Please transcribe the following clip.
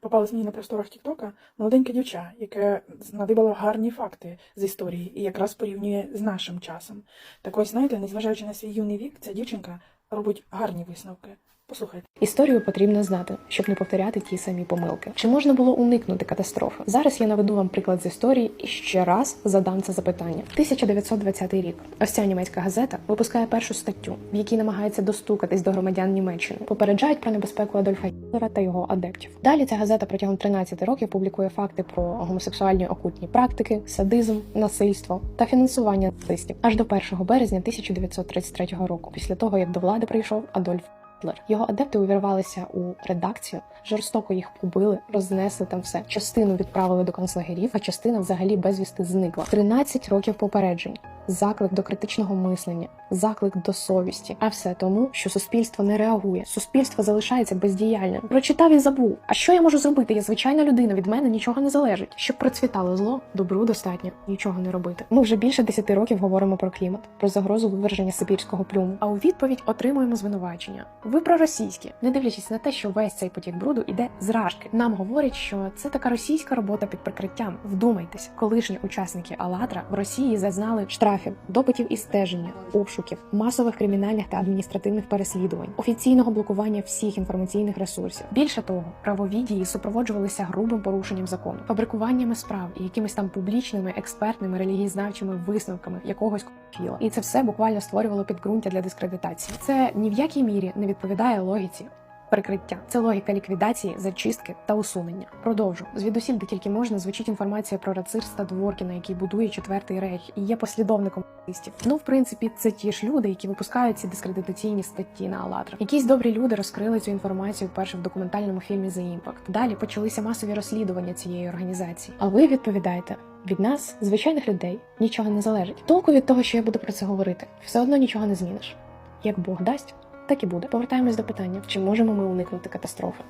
попалась мені на просторах Тіктока молоденька дівча, яке знадибало гарні факти з історії і якраз порівнює з нашим часом. Так ось, знаєте, незважаючи на свій юний вік, ця дівчинка робить гарні висновки. Послухайте. Історію потрібно знати, щоб не повторяти ті самі помилки. Чи можна було уникнути катастрофи? Зараз я наведу вам приклад з історії і ще раз задам це запитання. 1920 рік. Ось ця німецька газета випускає першу статтю, в якій намагається достукатись до громадян Німеччини. Попереджають про небезпеку Адольфа Гітлера та його адептів. Далі ця газета протягом 13 років публікує факти про гомосексуальні окутні практики, садизм, насильство та фінансування нацистів аж до 1 березня 1933 року, після того як до влади прийшов Адольф. Гітлер. Його адепти увірвалися у редакцію, жорстоко їх побили, рознесли там все. Частину відправили до концлагерів, а частина взагалі безвісти зникла. 13 років попереджень, заклик до критичного мислення, заклик до совісті. А все тому, що суспільство не реагує. Суспільство залишається бездіяльним. Прочитав і забув. А що я можу зробити? Я звичайна людина. Від мене нічого не залежить. Щоб процвітало зло, добру достатньо нічого не робити. Ми вже більше 10 років говоримо про клімат, про загрозу виверження сибірського плюму. А у відповідь отримуємо звинувачення. Ви проросійські, не дивлячись на те, що весь цей потік бруду іде з рашки. Нам говорять, що це така російська робота під прикриттям. Вдумайтесь, колишні учасники Алатра в Росії зазнали штрафів, допитів і стеження, обшуків, масових кримінальних та адміністративних переслідувань, офіційного блокування всіх інформаційних ресурсів. Більше того, правові дії супроводжувалися грубим порушенням закону, фабрикуваннями справ і якимись там публічними, експертними, релігієзнавчими висновками якогось філа. І це все буквально створювало підґрунтя для дискредитації. Це ні в якій мірі не відповідає логіці. Прикриття це логіка ліквідації, зачистки та усунення. Продовжу звідусіль, де тільки можна, звучить інформація про рацирста Дворкіна, який будує четвертий рейх і є послідовником нацистів. Ну, в принципі, це ті ж люди, які випускають ці дискредитаційні статті на Алатра. Якісь добрі люди розкрили цю інформацію вперше в документальному фільмі The Impact. Далі почалися масові розслідування цієї організації. А ви відповідаєте. Від нас, звичайних людей, нічого не залежить. Толку від того, що я буду про це говорити, все одно нічого не зміниш. Як Бог дасть, так і буде. Повертаємось до питання: чи можемо ми уникнути катастрофи?